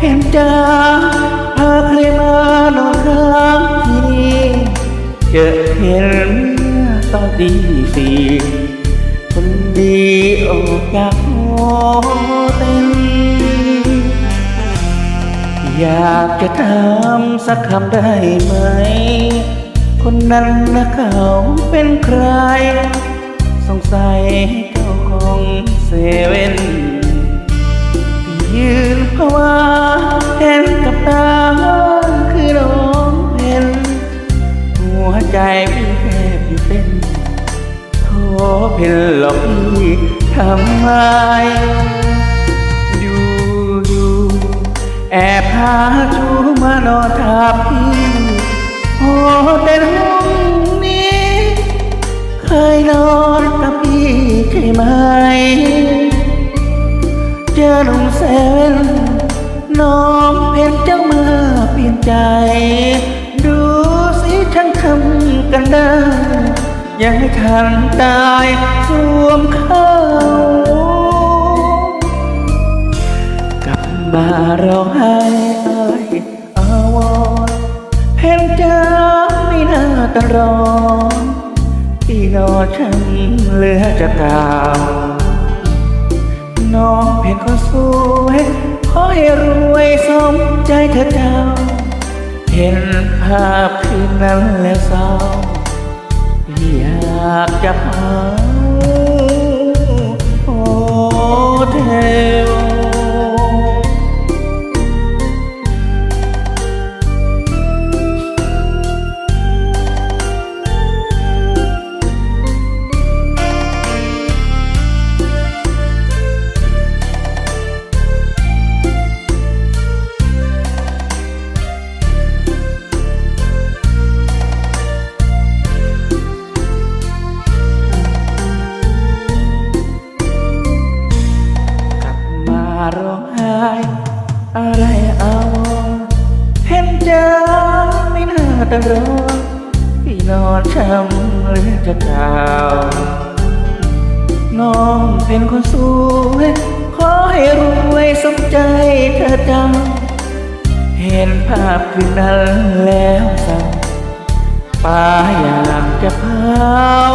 พี่บอกหน่อยเพ่นจ้าพาใครมานอนค้างทีเจอเห็นเมื่อตอนตีสี่คนดีออกจากหอเต็นอยากจะถามสักคำได้ไหม คนนั้นนะเขาเป็นใคร สงสัยเจ้าของเซเว่น ตาคือน้องเพนหัวใจพี่แทบอยู่เป็นโทเพนหลอกพี่ทำไมอยู่อยู่แอบพาชูมานอนทับพี่โอ้แต่ห้องนี้เคยนอนกับพี่ใช่ไหมเจอหนุ่มเซเว่นน้ องเพนเจ้ามาเปลี่ยนใจ ดูสิช่างทำกันได้ยังไม่ทันตายสวมเข้ากลับมาร้องไห้อายอาวรณ์เพนจ้าไม่น่ากันรองที่นอนฉันเหลือจะกล่าวน้องเพียงคนสวย ขอให้รวยสมใจเธอเจ้า เห็นภาพคืนนั้นแล้วเศร้าอยากจะพา ตรอพี่นอนช้ำหรือจะดาวน้องเป็นคนสวยขอให้รวยสมใจเธอจัง เห็นภาพคืนนั้นแล้วสั่งป้าอยากจะเผา